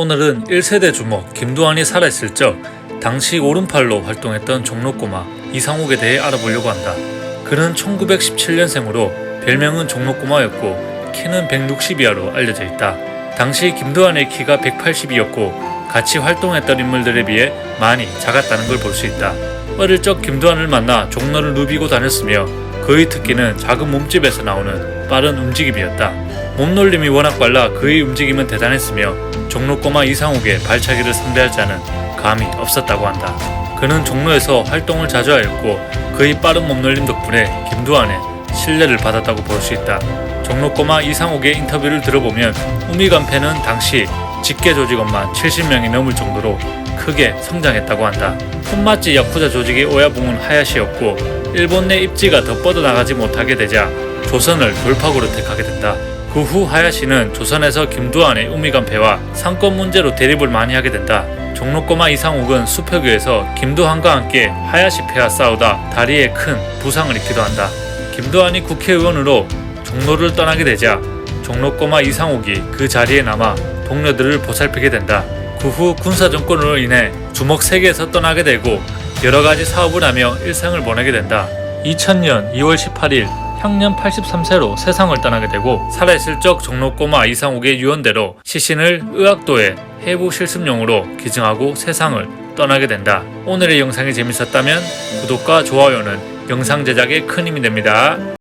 오늘은 1세대 주먹 김두한이 살아있을 적 당시 오른팔로 활동했던 종로꼬마 이상욱에 대해 알아보려고 한다. 그는 1917년생으로 별명은 종로꼬마였고 키는 160 이하로 알려져 있다. 당시 김두한의 키가 180이었고 같이 활동했던 인물들에 비해 많이 작았다는 걸 볼 수 있다. 어릴 적 김두한을 만나 종로를 누비고 다녔으며 그의 특기는 작은 몸집에서 나오는 빠른 움직임이었다. 몸놀림이 워낙 빨라 그의 움직임은 대단했으며 종로꼬마 이상욱의 발차기를 상대할 자는 감이 없었다고 한다. 그는 종로에서 활동을 자주 하였고 그의 빠른 몸놀림 덕분에 김두한의 신뢰를 받았다고 볼 수 있다. 종로꼬마 이상욱의 인터뷰를 들어보면 우미간패는 당시 직계 조직원만 70명이 넘을 정도로 크게 성장했다고 한다. 혼맛지 야쿠자 조직의 오야붕은 하야시였고 일본 내 입지가 더 뻗어나가지 못하게 되자 조선을 돌파구로 택하게 된다. 그 후 하야시는 조선에서 김두한의 우미간패와 상권 문제로 대립을 많이 하게 된다. 종로꼬마 이상욱은 수표교에서 김두한과 함께 하야시 패와 싸우다 다리에 큰 부상을 입기도 한다. 김두한이 국회의원으로 종로를 떠나게 되자 종로꼬마 이상욱이 그 자리에 남아 동료들을 보살피게 된다. 그 후 군사 정권으로 인해 주먹 세계에서 떠나게 되고 여러 가지 사업을 하며 일생을 보내게 된다. 2000년 2월 18일 향년 83세로 세상을 떠나게 되고 살아있을 적 종로꼬마 이상욱의 유언대로 시신을 의학도에 해부 실습용으로 기증하고 세상을 떠나게 된다. 오늘의 영상이 재밌었다면 구독과 좋아요는 영상 제작에 큰 힘이 됩니다.